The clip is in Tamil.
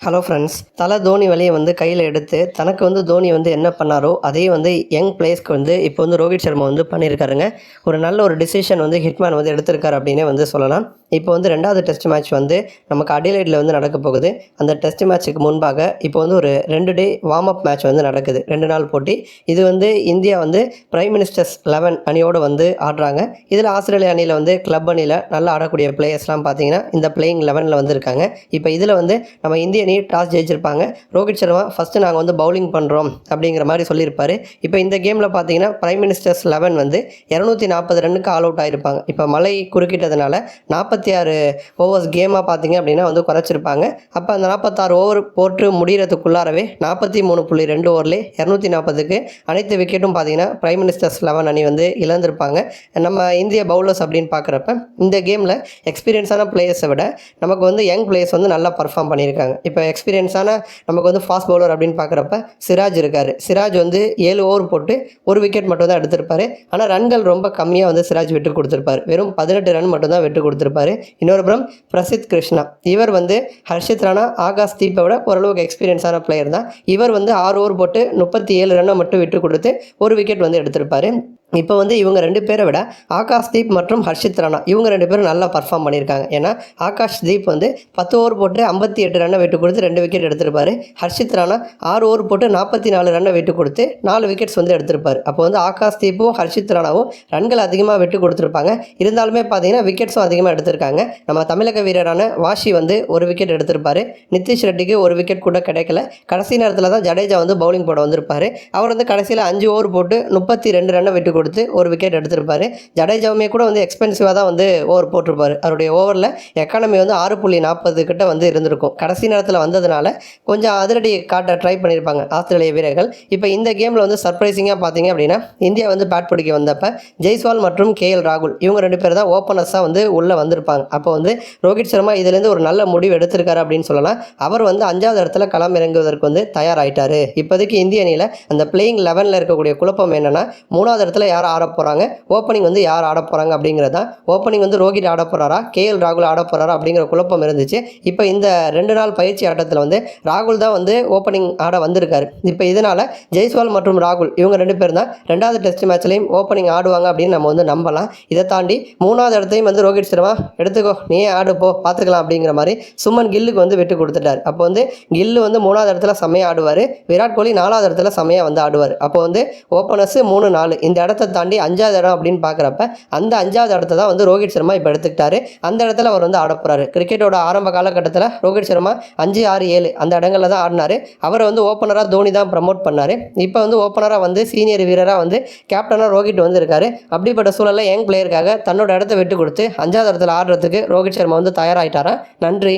ஹலோ ஃப்ரெண்ட்ஸ் தலை தோனி வலையை வந்து கையில் எடுத்து தனக்கு வந்து தோனி வந்து என்ன பண்ணாரோ அதே வந்து யங் பிளேஸ்க்கு வந்து இப்போ வந்து ரோஹித் சர்மா வந்து பண்ணியிருக்காருங்க. ஒரு நல்ல ஒரு டிசிஷன் வந்து ஹிட்மேன் வந்து எடுத்திருக்காரு அப்படின்னே வந்து சொல்லலாம். இப்போ வந்து ரெண்டாவது டெஸ்ட் மேட்ச் வந்து நமக்கு அடிலைடில் வந்து நடக்க போகுது. அந்த டெஸ்ட் மேட்ச்சுக்கு முன்பாக இப்போ வந்து ஒரு ரெண்டு டே வார்ம் அப் மேட்ச் வந்து நடக்குது. ரெண்டு நாள் போட்டி. இது வந்து இந்தியா வந்து பிரைம் மினிஸ்டர்ஸ் லெவன் அணியோடு வந்து ஆடுறாங்க. இதில் ஆஸ்திரேலியா அணியில் வந்து கிளப் அணியில் நல்லா ஆடக்கூடிய பிளேயர்ஸ்லாம் பார்த்தீங்கன்னா இந்த பிளேயிங் லெவனில் வந்து இருக்காங்க இப்போ இதில் வந்து நம்ம இந்திய அணி டாஸ் ஜெயிச்சிருப்பாங்க. ரோஹித் சர்மா ஃபஸ்ட்டு நாங்கள் வந்து பவுலிங் பண்ணுறோம் அப்படிங்கிற மாதிரி சொல்லியிருப்பார். இப்போ இந்த கேமில் பார்த்தீங்கன்னா பிரைம் மினிஸ்டர்ஸ் லெவன் வந்து இரநூத்தி நாற்பது ரன்னுக்கு ஆல் அவுட் ஆகிருப்பாங்க இப்போ மழை குறுக்கிட்டதுனால நாற்பத்தி நாற்பத்தி ஆறு ஓவர்ஸ் கேமாக பார்த்தீங்க அப்படின்னா வந்து குறைச்சிருப்பாங்க. அப்போ அந்த நாற்பத்தாறு ஓவர் போட்டு முடிகிறதுக்குள்ளாரவே நாற்பத்தி மூணு புள்ளி ரெண்டு ஓவர்லேயே இரநூத்தி நாற்பதுக்கு அனைத்து விக்கெட்டும் பார்த்தீங்கன்னா பிரைம் மினிஸ்டர்ஸ் லெவன் அணி வந்து இழந்திருப்பாங்க. நம்ம இந்திய பவுலர்ஸ் அப்படின்னு பார்க்குறப்ப இந்த கேமில் எக்ஸ்பீரியன்ஸான பிளேயர்ஸை விட நமக்கு வந்து யங் பிளேயர்ஸ் வந்து நல்லா பர்ஃபார்ம் பண்ணியிருக்காங்க. இப்போ எக்ஸ்பீரியன்ஸான நமக்கு வந்து ஃபாஸ்ட் பவுலர் அப்படின்னு பார்க்குறப்ப சிராஜ் இருக்கார். சிராஜ் வந்து ஏழு ஓவர் போட்டு ஒரு விக்கெட் மட்டும் தான் எடுத்திருப்பார். ஆனால் ரன்கள் ரொம்ப கம்மியாக வந்து சிராஜ் விட்டு கொடுத்துருப்பாரு. வெறும் பதினெட்டு ரன் மட்டும் தான் விட்டு கொடுத்துருப்பாரு. இன்னொரு புறம் பிரசித் கிருஷ்ணா. இவர் வந்து ஹர்ஷித் ராணா ஆகாஷ் தீப்பை ஓரளவுக்கு எக்ஸ்பீரியன்ஸான பிளேயர் தான். இவர் வந்து ஆறு ஓவர் போட்டு முப்பத்தி ஏழு ரன்னை மட்டும் விட்டு கொடுத்து ஒரு விக்கெட் வந்து எடுத்திருப்பாரு. இப்போ வந்து இவங்க ரெண்டு பேரை விட ஆகாஷ் தீப் மற்றும் ஹர்ஷித் ராணா இவங்க ரெண்டு பேரும் நல்லா பர்ஃபார்ம் பண்ணியிருக்காங்க. ஏன்னா ஆகாஷ் தீப் வந்து பத்து ஓவர் போட்டு ஐம்பத்தி எட்டு ரன்னை விட்டு கொடுத்து ரெண்டு விக்கெட் எடுத்திருப்பார். ஹர்ஷித் ராணா ஆறு ஓவர் போட்டு நாற்பத்தி நாலு ரன்னை விட்டு கொடுத்து நாலு விக்கெட்ஸ் வந்து எடுத்திருப்பார். அப்போ வந்து ஆகாஷ் தீப்பும் ஹர்ஷித் ராணாவும் ரன்கள் அதிகமாக விட்டு கொடுத்துருப்பாங்க. இருந்தாலுமே பார்த்தீங்கன்னா விக்கெட்ஸும் அதிகமாக எடுத்திருக்காங்க. நம்ம தமிழக வீரரான வாஷி வந்து ஒரு விக்கெட் எடுத்திருப்பார். நிதிஷ் ரெட்டிக்கு ஒரு விக்கெட் கூட கிடைக்கல. கடைசி நேரத்தில் தான் ஜடேஜா வந்து பவுலிங் போட வந்திருப்பார். அவர் வந்து கடைசியில் அஞ்சு ஓவர் போட்டு முப்பத்தி ரெண்டு ரன்னை விட்டு கொடுத்து ஒரு விக்கெட் எடுத்திருப்பார். ஜடேஜாவுமே கூட வந்து எக்ஸ்பென்சிவாக தான் வந்து ஓவர் போட்டிருப்பார். அவருடைய ஓவரில் எக்கானமி வந்து ஆறு புள்ளி நாற்பது கிட்ட வந்து இருந்திருக்கும். கடைசி நேரத்தில் வந்ததுனால கொஞ்சம் அதிரடி காட்ட ட்ரை பண்ணியிருப்பாங்க ஆஸ்திரேலிய வீரர்கள். இப்போ இந்த கேமில் வந்து சர்ப்ரைசிங்காக பார்த்தீங்க அப்படின்னா இந்தியா வந்து பேட் பிடிக்க வந்தப்போ ஜெய்ஸ்வால் மற்றும் கே எல் ராகுல் இவங்க ரெண்டு பேர் தான் ஓப்பனர்ஸாக வந்து உள்ளே வந்திருப்பாங்க. அப்போ வந்து ரோஹித் சர்மா இதுலேருந்து ஒரு நல்ல முடிவு எடுத்திருக்காரு அப்படின்னு சொல்லலாம். அவர் வந்து அஞ்சாவது இடத்துல களம் இறங்குவதற்கு வந்து தயாராகிட்டார் இப்போதைக்கு இந்திய அணியில் அந்த பிளேயிங் லெவனில் இருக்கக்கூடிய குழப்பம் என்னென்னா மூணாவது இடத்துல யார் ஆட போகிறாங்க ஓப்பனிங் வந்து யார் ஆட போகிறாங்க அப்படிங்கிறது தான் ஓப்பனிங் வந்து ரோஹித் ஆட போகிறாரா கேஎல் ராகுல் ஆட போகிறாரா அப்படிங்கிற குழப்பம் இருந்துச்சு. இப்போ இந்த ரெண்டு நாள் பயிற்சி ஆட்டத்தில் வந்து ராகுல் தான் வந்து ஓப்பனிங் ஆட வந்திருக்காரு. இப்போ இதனால் ஜெய்ஸ்வால் மற்றும் ராகுல் இவங்க ரெண்டு பேரும் தான் ரெண்டாவது டெஸ்ட் மேட்ச்லேயும் ஓப்பனிங் ஆடுவாங்க அப்படின்னு நம்ம வந்து நம்பலாம். இதை தாண்டி மூணாவது இடத்தையும் வந்து ரோஹித் சர்மா எடுத்துக்கோ நீயே ஆடு போ பார்த்துக்கலாம் அப்படிங்கிற மாதிரி சுமன் கில்லுக்கு வந்து விட்டு கொடுத்துட்டார். அப்போ வந்து கில்லு வந்து மூணாவது இடத்துல செம்மையாக ஆடுவார். விராட் கோலி நாலாவது இடத்துல செம்மையாக வந்து ஆடுவார். அப்போ வந்து ஓப்பனர்ஸ் மூணு நாலு. இந்த இடத்த தாண்டி அஞ்சாவது இடம் அப்படின்னு பார்க்குறப்ப அந்த அஞ்சாவது இடத்த தான் வந்து ரோஹித் சர்மா இப்போ எடுத்துக்கிட்டாரு. அந்த இடத்துல அவர் வந்து ஆட போகிறாரு கிரிக்கெட்டோட ஆரம்ப காலகட்டத்தில் ரோஹித் சர்மா அஞ்சு ஆறு ஏழு அந்த இடங்களில் தான் ஆடினார். அவரை வந்து ஓப்பனராக தோனி தான் ப்ரமோட் பண்ணார். இப்போ வந்து ஓப்பனராக வந்து சீனியர் வீரராக வந்து கேப்டனாக ரோஹித் வந்து இருக்காரு அப்படிப்பட்ட சூழலில் யங் பிளேயருக்காக தன்னோட இடத்த விட்டு கொடுத்து அஞ்சாவது இடத்துல ஆடுறதுக்கு ரோஹித் சர்மா வந்து தயாராகிட்டாரா நன்றி.